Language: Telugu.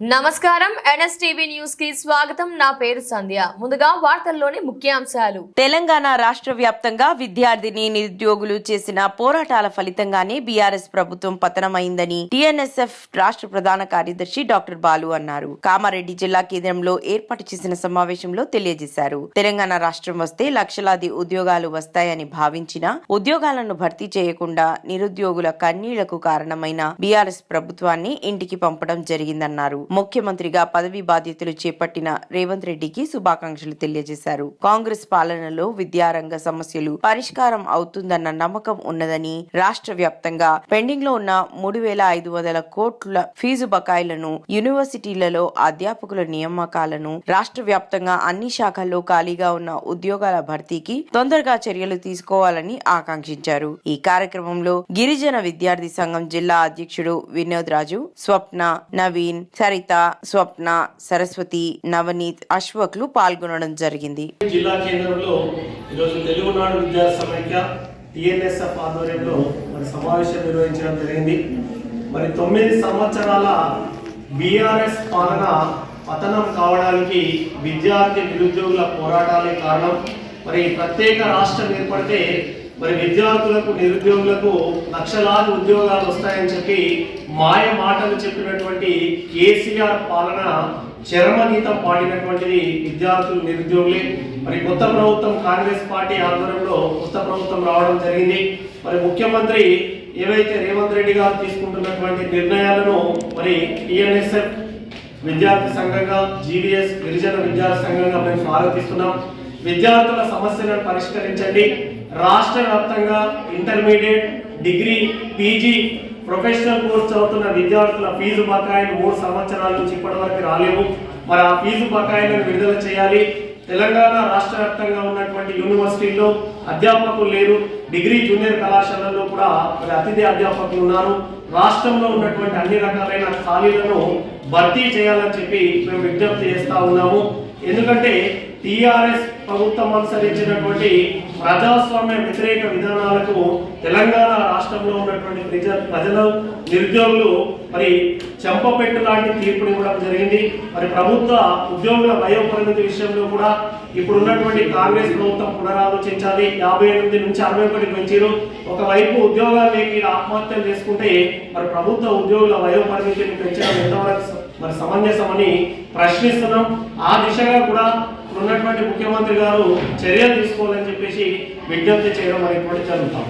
నమస్కారం. ఎన్ఎస్టీవీ న్యూస్కి స్వాగతం. నా పేరు సంధ్య. ముందుగా వార్తల్లోని ముఖ్యాంశాలు. తెలంగాణ రాష్ట్ర వ్యాప్తంగా విద్యార్థిని నిరుద్యోగులు చేసిన పోరాటాల ఫలితంగానే బీఆర్ఎస్ ప్రభుత్వం పతనమైందని టీఎన్ఎస్ఎఫ్ రాష్ట్ర ప్రధాన కార్యదర్శి డాక్టర్ బాలు అన్నారు. కామారెడ్డి జిల్లా కేంద్రంలో ఏర్పాటు చేసిన సమావేశంలో తెలియజేశారు. తెలంగాణ రాష్ట్రం వస్తే లక్షలాది ఉద్యోగాలు వస్తాయని భావించిన ఉద్యోగాలను భర్తీ చేయకుండా నిరుద్యోగుల కన్నీళ్ళకు కారణమైన బీఆర్ఎస్ ప్రభుత్వాన్ని ఇంటికి పంపడం జరిగిందన్నారు. ముఖ్యమంత్రిగా పదవి బాధ్యతలు చేపట్టిన రేవంత్ రెడ్డికి శుభాకాంక్షలు తెలియజేశారు. కాంగ్రెస్ పాలనలో విద్యారంగ సమస్యలు పరిష్కారం అవుతుందన్న నమ్మకం ఉన్నదని రాష్ట్ర వ్యాప్తంగా పెండింగ్లో ఉన్న మూడు వేల ఐదు వందల కోట్ల ఫీజు బకాయిలను యూనివర్సిటీలలో అధ్యాపకుల నియామకాలను రాష్ట్ర వ్యాప్తంగా అన్ని శాఖల్లో ఖాళీగా ఉన్న ఉద్యోగాల భర్తీకి తొందరగా చర్యలు తీసుకోవాలని ఆకాంక్షించారు. ఈ కార్యక్రమంలో గిరిజన విద్యార్థి సంఘం జిల్లా అధ్యక్షుడు వినోద్ రాజు స్వప్న నవీన్ హరిత స్వప్న సరస్వతి నవనీత్ అశ్వక్లు పాల్గొనడం జరిగింది. జిల్లా కేంద్రంలో ఈరోజు తెలుగునాడు విద్యా సమైక్య టిఎన్ఎస్ఎఫ్ ఆధ్వర్యంలో మరి సమావేశం నిర్వహించడం జరిగింది. మరి తొమ్మిది సంవత్సరాల బీఆర్ఎస్ పాలన పతనం కావడానికి విద్యార్థి నిరుద్యోగుల పోరాటాలే కారణం. మరి ప్రత్యేక రాష్ట్రం ఏర్పడితే మరి విద్యార్థులకు నిరుద్యోగులకు లక్షలాది ఉద్యోగాలు వస్తాయని చెప్పి మాయ మాటలు చెప్పినటువంటి కేసీఆర్ పాలన చరమగీతం పాడినటువంటిది విద్యార్థులు నిరుద్యోగులే. మరి కొత్త ప్రభుత్వం కాంగ్రెస్ పార్టీ ఆధ్వర్యంలో కొత్త ప్రభుత్వం రావడం జరిగింది. మరి ముఖ్యమంత్రి ఏవైతే రేవంత్ రెడ్డి గారు తీసుకుంటున్నటువంటి నిర్ణయాలను మరి టిఎన్ఎస్ఎఫ్ విద్యార్థి సంఘంగా జీవీఎస్ గిరిజన విద్యార్థి సంఘంగా మేము స్వాగతిస్తున్నాం. విద్యార్థుల సమస్యలను పరిష్కరించండి. రాష్ట్ర వ్యాప్తంగా intermediate degree PG professional course చదువుతున్న విద్యార్థుల ఫీజు బకాయిలు మూడు సంవత్సరాల నుంచి ఇప్పటి వరకు రాలేవు. మరి ఆ ఫీజు బకాయిలను విడుదల చేయాలి. తెలంగాణ రాష్ట్ర వ్యాప్తంగా ఉన్నటువంటి యూనివర్సిటీల్లో అధ్యాపకులు లేరు. డిగ్రీ జూనియర్ కళాశాలల్లో కూడా మరి అతిథి అధ్యాపకులు ఉన్నారు. రాష్ట్రంలో ఉన్నటువంటి అన్ని రకాలైన ఖాళీలను భర్తీ చేయాలని చెప్పి మేము విజ్ఞప్తి చేస్తా ఉన్నాము. ఎందుకంటే టిఆర్ఎస్ ప్రభుత్వం అనుసరించినటువంటి ప్రజాస్వామ్య వ్యతిరేక విధానాలకు తెలంగాణ రాష్ట్రంలో ఉన్నటువంటి ప్రజ ప్రజలు నిరుద్యోగులు మరి చెంపపెట్టు లాంటి తీర్పుని ఇవ్వడం జరిగింది. మరి ప్రభుత్వ ఉద్యోగుల వయోపరిమితి విషయంలో కూడా ఇప్పుడు ఉన్నటువంటి కాంగ్రెస్ ప్రభుత్వం పునరాలోచించాలి. యాభై ఎనిమిది నుంచి అరవై ఒకటి పెంచారు. ఒకవైపు ఉద్యోగాలు లేక ఆత్మహత్యలు చేసుకుంటే మరి ప్రభుత్వ ఉద్యోగుల వయోపరిమితిని పెంచడం ఎంతవరకు మరి సమంజసమని ప్రశ్నిస్తున్నాం. ఆ దిశగా కూడా ఉన్నటువంటి ముఖ్యమంత్రి గారు చర్యలు తీసుకోవాలని చెప్పేసి విజ్ఞప్తి చేయడం అనేటువంటి జరుగుతాం.